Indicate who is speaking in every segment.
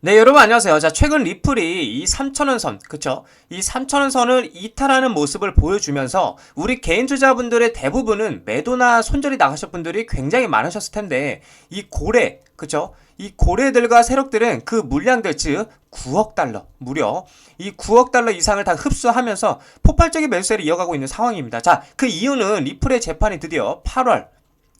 Speaker 1: 네, 여러분 안녕하세요. 자, 최근 리플이 이 3천원선, 그쵸? 이 3천원선을 이탈하는 모습을 보여주면서 우리 개인 투자분들의 대부분은 매도나 손절이 나가실 분들이 굉장히 많으셨을 텐데 이 고래, 그쵸? 이 고래들과 세력들은 그 물량들, 즉 9억 달러, 무려 이 9억 달러 이상을 다 흡수하면서 폭발적인 매수세를 이어가고 있는 상황입니다. 자, 그 이유는 리플의 재판이 드디어 8월,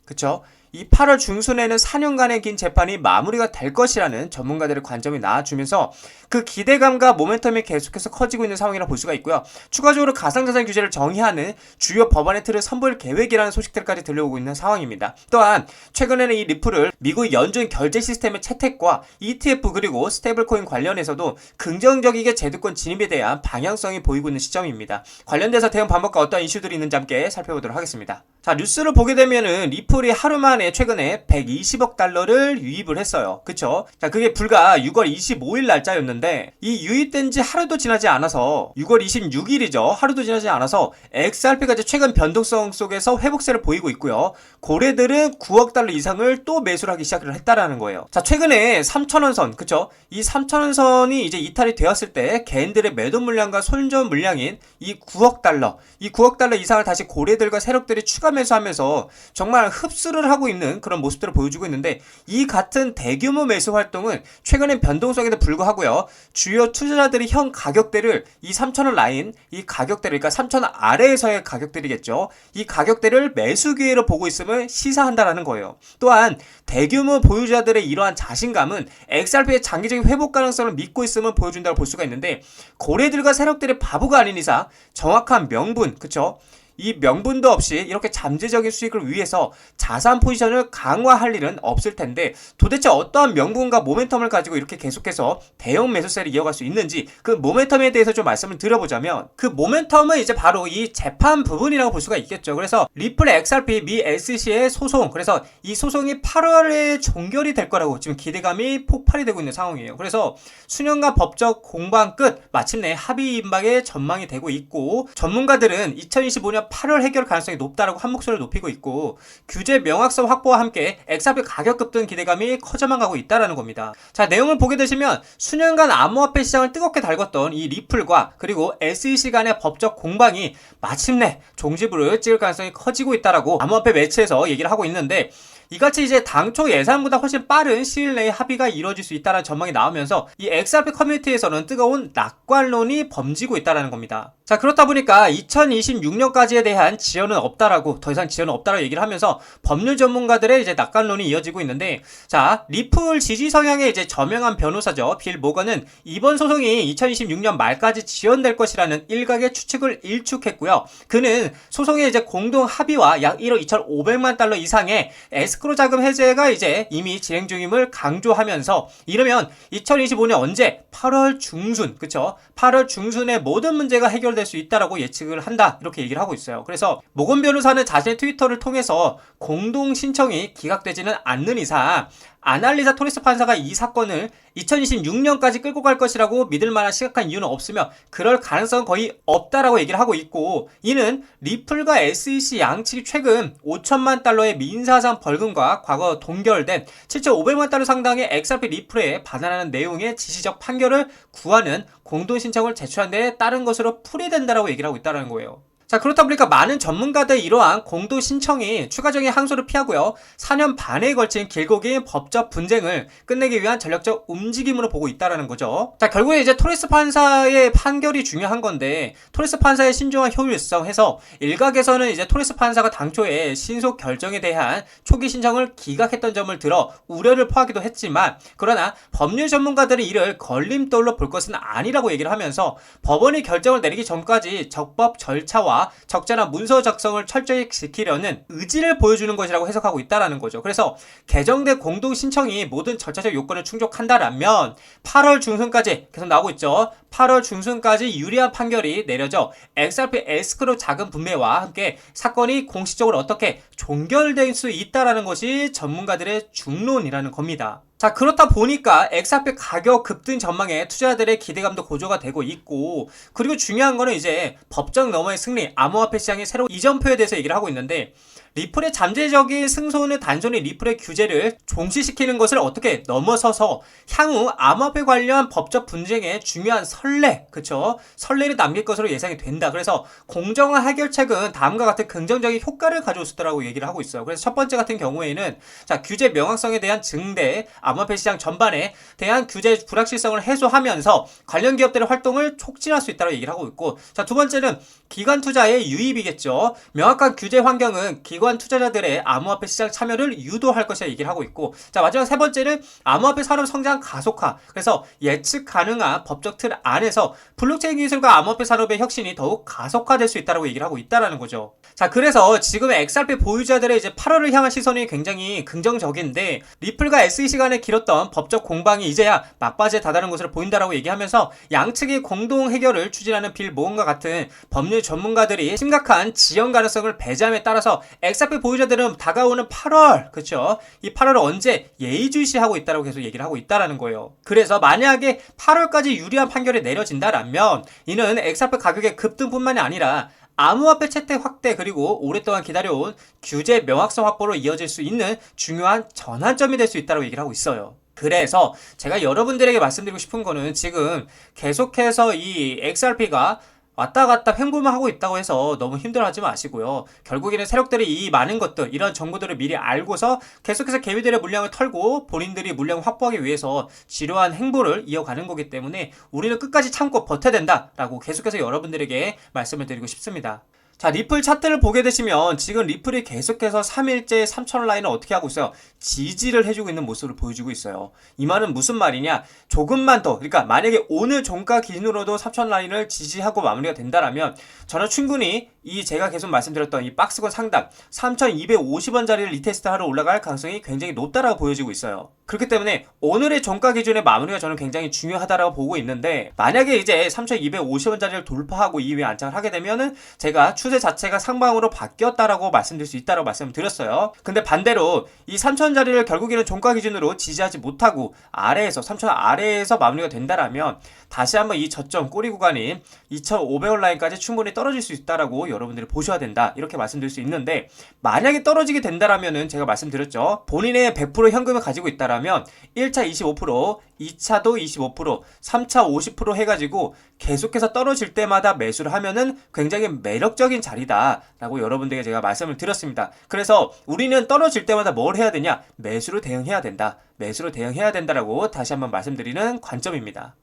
Speaker 1: 그쵸? 이 8월 중순에는 4년간의 긴 재판이 마무리가 될 것이라는 전문가들의 관점이 나와주면서 그 기대감과 모멘텀이 계속해서 커지고 있는 상황이라 볼 수가 있고요. 추가적으로 가상자산 규제를 정의하는 주요 법안의 틀을 선보일 계획이라는 소식들까지 들려오고 있는 상황입니다. 또한 최근에는 이 리플을 미국 연준 결제 시스템의 채택과 ETF 그리고 스테이블코인 관련해서도 긍정적이게 제도권 진입에 대한 방향성이 보이고 있는 시점입니다. 관련돼서 대응 방법과 어떤 이슈들이 있는지 함께 살펴보도록 하겠습니다. 자 뉴스를 보게 되면은 리플이 하루 만에 최근에 120억 달러를 유입을 했어요. 그쵸? 자 그게 불과 6월 25일 날짜였는데 이 유입된 지 하루도 지나지 않아서 6월 26일이죠. 하루도 지나지 않아서 XRP가 이제 최근 변동성 속에서 회복세를 보이고 있고요. 고래들은 9억 달러 이상을 또 매수를 하기 시작을 했다라는 거예요. 자 최근에 3천원 선 그쵸? 이 3천원 선이 이제 이탈이 되었을 때 개인들의 매도 물량과 손절 물량인 이 9억 달러 이 9억 달러 이상을 다시 고래들과 세력들이 추가 매수하면서 정말 흡수를 하고 있는 그런 모습들을 보여주고 있는데 이 같은 대규모 매수 활동은 최근엔 변동성에도 불구하고요. 주요 투자자들이 현 가격대를 이 3천원 라인 이 가격대를 그러니까 3천원 아래에서의 가격대이겠죠. 이 가격대를 매수 기회로 보고 있음을 시사한다라는 거예요. 또한 대규모 보유자들의 이러한 자신감은 XRP의 장기적인 회복 가능성을 믿고 있음을 보여준다고 볼 수가 있는데 고래들과 세력들의 바보가 아닌 이상 정확한 명분 그쵸? 이 명분도 없이 이렇게 잠재적인 수익을 위해서 자산 포지션을 강화할 일은 없을 텐데 도대체 어떠한 명분과 모멘텀을 가지고 이렇게 계속해서 대형 매수세를 이어갈 수 있는지 그 모멘텀에 대해서 좀 말씀을 드려보자면 그 모멘텀은 이제 바로 이 재판 부분이라고 볼 수가 있겠죠. 그래서 리플 XRP 미 SC의 소송 그래서 이 소송이 8월에 종결이 될 거라고 지금 기대감이 폭발이 되고 있는 상황이에요. 그래서 수년간 법적 공방 끝 마침내 합의 임박의 전망이 되고 있고 전문가들은 2025년 8월 해결 가능성이 높다라고 한 목소리를 높이고 있고 규제 명확성 확보와 함께 엑사비 가격 급등 기대감이 커져만 가고 있다라는 겁니다. 자 내용을 보게 되시면 수년간 암호화폐 시장을 뜨겁게 달궜던 이 리플과 그리고 SEC 간의 법적 공방이 마침내 종지부를 찍을 가능성이 커지고 있다라고 암호화폐 매체에서 얘기를 하고 있는데 이같이 이제 당초 예상보다 훨씬 빠른 시일 내에 합의가 이루어질 수 있다는 전망이 나오면서 이 XRP 커뮤니티에서는 뜨거운 낙관론이 범지고 있다는 겁니다. 자 그렇다 보니까 2026년까지에 대한 지연은 없다라고 더 이상 지연은 없다라고 얘기를 하면서 법률 전문가들의 이제 낙관론이 이어지고 있는데 자 리플 지지 성향의 이제 저명한 변호사죠 빌 모건은 이번 소송이 2026년 말까지 지연될 것이라는 일각의 추측을 일축했고요. 그는 소송의 이제 공동 합의와 약 1억 2,500만 달러 이상의 에스 크로 자금 해제가 이제 이미 진행 중임을 강조하면서 이러면 2025년 언제 8월 중순 그쵸 8월 중순에 모든 문제가 해결될 수 있다라고 예측을 한다 이렇게 얘기를 하고 있어요. 그래서 모건 변호사는 자신의 트위터를 통해서 공동 신청이 기각되지는 않는 이상 아날리사 토리스 판사가 이 사건을 2026년까지 끌고 갈 것이라고 믿을 만한 시각한 이유는 없으며 그럴 가능성은 거의 없다라고 얘기를 하고 있고 이는 리플과 SEC 양측이 최근 5천만 달러의 민사상 벌금과 과거 동결된 7,500만 달러 상당의 XRP 리플에 반환하는 내용의 지시적 판결을 구하는 공동 신청을 제출한 데 따른 것으로 풀이된다라고 얘기를 하고 있다는 거예요. 자 그렇다 보니까 많은 전문가들 이러한 공도 신청이 추가적인 항소를 피하고요. 4년 반에 걸친 길고 긴 법적 분쟁을 끝내기 위한 전략적 움직임으로 보고 있다라는 거죠. 자 결국에 이제 토레스 판사의 판결이 중요한 건데 토레스 판사의 신중한 효율성 해서 일각에서는 이제 토레스 판사가 당초에 신속 결정에 대한 초기 신청을 기각했던 점을 들어 우려를 포하기도 했지만 그러나 법률 전문가들이 이를 걸림돌로 볼 것은 아니라고 얘기를 하면서 법원이 결정을 내리기 전까지 적법 절차와 적절한 문서 작성을 철저히 지키려는 의지를 보여주는 것이라고 해석하고 있다라는 거죠. 그래서 개정된 공동 신청이 모든 절차적 요건을 충족한다라면 8월 중순까지 계속 나오고 있죠. 8월 중순까지 유리한 판결이 내려져 XRP 에스크로 자금 분배와 함께 사건이 공식적으로 어떻게 종결될 수 있다라는 것이 전문가들의 중론이라는 겁니다. 자 그렇다 보니까 엑사페 가격 급등 전망에 투자자들의 기대감도 고조가 되고 있고 그리고 중요한 거는 이제 법적 너머의 승리 암호화폐 시장의 새로운 이전표에 대해서 얘기를 하고 있는데 리플의 잠재적인 승소는 단순히 리플의 규제를 종시시키는 것을 어떻게 넘어서서 향후 암호화폐 관련 법적 분쟁에 중요한 선례, 그쵸? 선례를 남길 것으로 예상이 된다. 그래서 공정한 해결책은 다음과 같은 긍정적인 효과를 가져왔다라고 얘기를 하고 있어요. 그래서 첫 번째 같은 경우에는 자 규제 명확성에 대한 증대, 암호화폐 시장 전반에 대한 규제 불확실성을 해소하면서 관련 기업들의 활동을 촉진할 수 있다고 얘기를 하고 있고, 자 두 번째는 기관 투자의 유입이겠죠. 명확한 규제 환경은 기관 투자자들의 암호화폐 시장 참여를 유도할 것이라 얘기를 하고 있고, 자 마지막 세 번째는 암호화폐 산업 성장 가속화. 그래서 예측 가능한 법적 틀 안에서 블록체인 기술과 암호화폐 산업의 혁신이 더욱 가속화될 수 있다고 얘기를 하고 있다라는 거죠. 자 그래서 지금 XRP 보유자들의 이제 8월을 향한 시선이 굉장히 긍정적인데 리플과 SEC 간에 길었던 법적 공방이 이제야 막바지에 다다른 것으로 보인다라고 얘기하면서 양측이 공동 해결을 추진하는 빌 모험과 같은 법률 전문가들이 심각한 지연 가능성을 배제함에 따라서 XRP 보유자들은 다가오는 8월 그쵸 이 8월을 언제 예의주시하고 있다라고 계속 얘기를 하고 있다라는 거예요. 그래서 만약에 8월까지 유리한 판결이 내려진다라면 이는 XRP 가격의 급등뿐만이 아니라 암호화폐 채택 확대 그리고 오랫동안 기다려온 규제 명확성 확보로 이어질 수 있는 중요한 전환점이 될 수 있다고 얘기를 하고 있어요. 그래서 제가 여러분들에게 말씀드리고 싶은 거는 지금 계속해서 이 XRP가 왔다 갔다 횡보만 하고 있다고 해서 너무 힘들어하지 마시고요. 결국에는 세력들이 이 많은 것들, 이런 정보들을 미리 알고서 계속해서 개미들의 물량을 털고 본인들이 물량을 확보하기 위해서 지루한 행보를 이어가는 거기 때문에 우리는 끝까지 참고 버텨야 된다라고 계속해서 여러분들에게 말씀을 드리고 싶습니다. 자, 리플 차트를 보게 되시면 지금 리플이 계속해서 3일째 3천원 라인을 어떻게 하고 있어요? 지지를 해주고 있는 모습을 보여주고 있어요. 이 말은 무슨 말이냐? 조금만 더, 그러니까 만약에 오늘 종가 기준으로도 3천 라인을 지지하고 마무리가 된다라면 저는 충분히 이 제가 계속 말씀드렸던 이 박스권 상단 3,250원짜리를 리테스트 하러 올라갈 가능성이 굉장히 높다라고 보여지고 있어요. 그렇기 때문에 오늘의 종가 기준의 마무리가 저는 굉장히 중요하다라고 보고 있는데 만약에 이제 3,250원짜리를 돌파하고 이후에 안착을 하게 되면은 제가 추세 자체가 상방으로 바뀌었다라고 말씀드릴 수 있다라고 말씀드렸어요. 근데 반대로 이 3,000원짜리를 결국에는 종가 기준으로 지지하지 못하고 아래에서 3,000원 아래에서 마무리가 된다라면 다시 한번 이 저점 꼬리 구간인 2,500원 라인까지 충분히 떨어질 수 있다라고 여러분들이 보셔야 된다. 이렇게 말씀드릴 수 있는데 만약에 떨어지게 된다라면은 제가 말씀드렸죠. 본인의 100% 현금을 가지고 있다라면 1차 25% 2차도 25% 3차 50% 해가지고 계속해서 떨어질 때마다 매수를 하면은 굉장히 매력적인 자리다라고 여러분들에게 제가 말씀을 드렸습니다. 그래서 우리는 떨어질 때마다 뭘 해야 되냐? 매수로 대응해야 된다. 매수로 대응해야 된다라고 다시 한번 말씀드리는 관점입니다